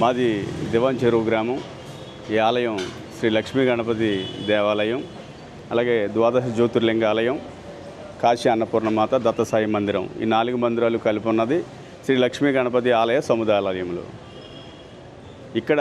మాది దివాన్ చెరువు గ్రామం. ఈ ఆలయం శ్రీ లక్ష్మీ గణపతి దేవాలయం అలాగే ద్వాదశ జ్యోతిర్లింగ ఆలయం కాశీ అన్నపూర్ణమాత దత్తసాయి మందిరం. ఈ నాలుగు మందిరాలు కలిపి ఉన్నది శ్రీ లక్ష్మీ గణపతి ఆలయ సముదాయాలయంలో. ఇక్కడ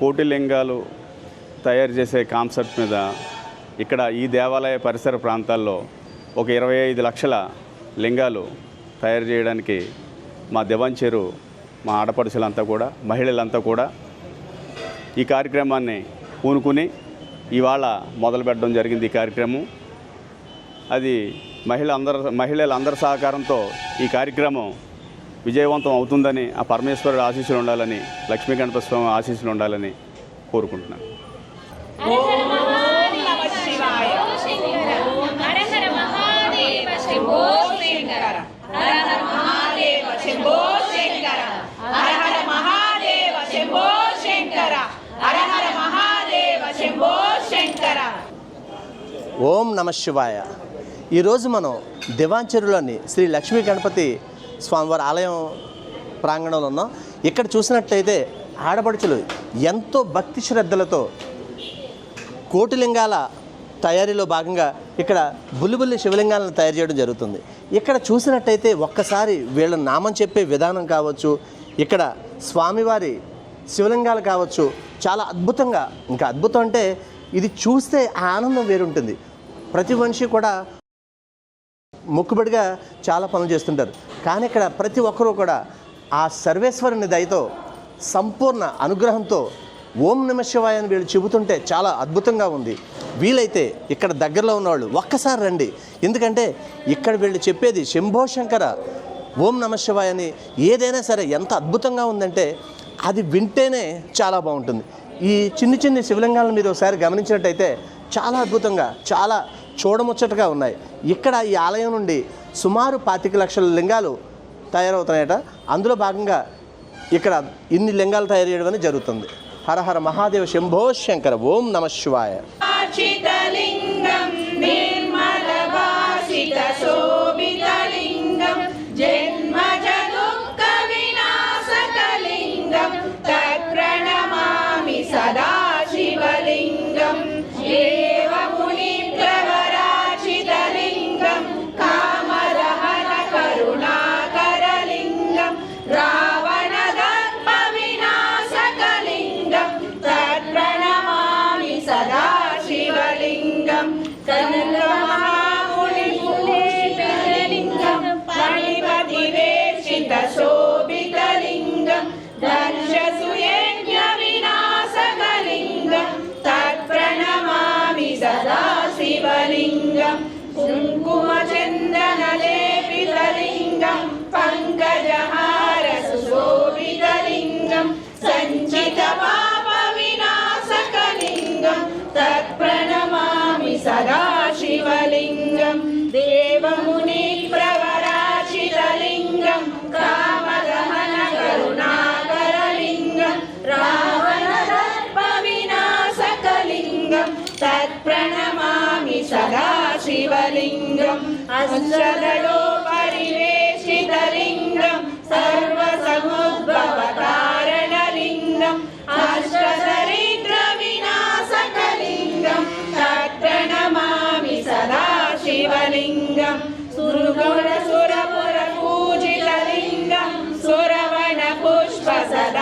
కోటి లింగాలు తయారు చేసే కాన్సెప్ట్ మీద ఇక్కడ ఈ దేవాలయ పరిసర ప్రాంతాల్లో ఒక ఇరవై ఐదు లక్షల లింగాలు తయారు చేయడానికి మా దివాంచేరు మా ఆడపడుచులంతా కూడా మహిళలంతా కూడా ఈ కార్యక్రమాన్ని పూనుకుని ఇవాళ మొదలు పెట్టడం జరిగింది ఈ కార్యక్రమం. అది మహిళ అందరు మహిళలందరి సహకారంతో ఈ కార్యక్రమం విజయవంతం అవుతుందని ఆ పరమేశ్వరుడు ఆశీస్సులు ఉండాలని లక్ష్మీ గణపతి స్వామి ఆశీస్సులు ఉండాలని కోరుకుంటున్నాను హర హర మహాదేవ శంభో శంకర హర హర మహాదేవ శంభో శంకర హర హర మహాదేవ శంభో శంకర హర హర మహాదేవ శంభో శంకర ఓం నమ శివాయ. ఈరోజు మనం దివాంచెరులోని శ్రీ లక్ష్మీ గణపతి స్వామివారి ఆలయం ప్రాంగణంలో ఉన్నాం. ఇక్కడ చూసినట్లయితే ఆడపడుచులు ఎంతో భక్తి శ్రద్ధలతో కోటిలింగాల తయారీలో భాగంగా ఇక్కడ బుల్లిబుల్లి శివలింగాలను తయారు చేయడం జరుగుతుంది. ఇక్కడ చూసినట్టయితే ఒక్కసారి వీళ్ళ నామం చెప్పే విధానం కావచ్చు ఇక్కడ స్వామివారి శివలింగాలు కావచ్చు చాలా అద్భుతంగా ఇంకా అద్భుతం అంటే ఇది చూస్తే ఆనందం వేరుంటుంది. ప్రతి మనిషి కూడా మొక్కుబడిగా చాలా పనులు చేస్తుంటారు. కానీ ఇక్కడ ప్రతి ఒక్కరూ కూడా ఆ సర్వేశ్వరుని దయతో సంపూర్ణ అనుగ్రహంతో ఓం నమ శివాయ అని వీళ్ళు చెబుతుంటే చాలా అద్భుతంగా ఉంది. వీలైతే ఇక్కడ దగ్గరలో ఉన్నవాళ్ళు ఒక్కసారి రండి. ఎందుకంటే ఇక్కడ వీళ్ళు చెప్పేది శంభో శంకర ఓం నమ శివాయ అని ఏదైనా సరే ఎంత అద్భుతంగా ఉందంటే అది వింటేనే చాలా బాగుంటుంది. ఈ చిన్ని చిన్ని శివలింగాలను మీరు ఒకసారి గమనించినట్టయితే చాలా అద్భుతంగా చాలా చూడముచ్చటగా ఉన్నాయి. ఇక్కడ ఈ ఆలయం నుండి సుమారు పాతిక లక్షల లింగాలు తయారవుతున్నాయట. అందులో భాగంగా ఇక్కడ ఇన్ని లింగాలు తయారు చేయడం అనేది జరుగుతుంది. హరహర మహాదేవ శంభో శంకర ఓం నమ శివాయ. शोभितलिङ्गं दर्शसुयज्ञविनाशकलिङ्गं तत्प्रणमामि सदा शिवलिङ्गं कुङ्कुमचन्दनलेपितलिङ्गं पङ्कजहार सुशोभितलिङ्गं सञ्चितपापविनाशकलिङ्गं तत्प्रणमामि सदा शिवलिङ्गं देवमु తత్ప్రణమామి సదా శివలింగం. అష్టదలో పరివేషితలింగం సర్వసముద్భవకారణలింగం అష్టదరిద్ర వినాశకలింగం తత్ప్రణమామి సదా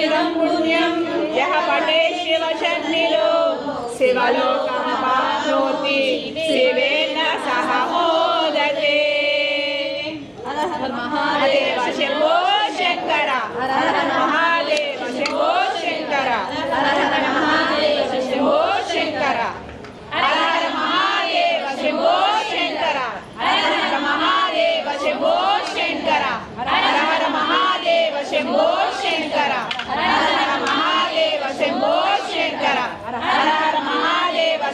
లింగార్చకమిదం పుణ్యం యః పటే శివశన్నిలో శివలోకం పానోతి శివేన సహ మోదతే మహాదేవ శంభో శంకర మహాదేవ శంభో శంకర మహాదేవ శంభో శంకర హర మహాదేవ శంభో శంకర హర మహాదేవ శంభో శంకర హర మహాదేవ శంభో శంకర హర మహాదేవ శంభో శంకర హర మహాదేవ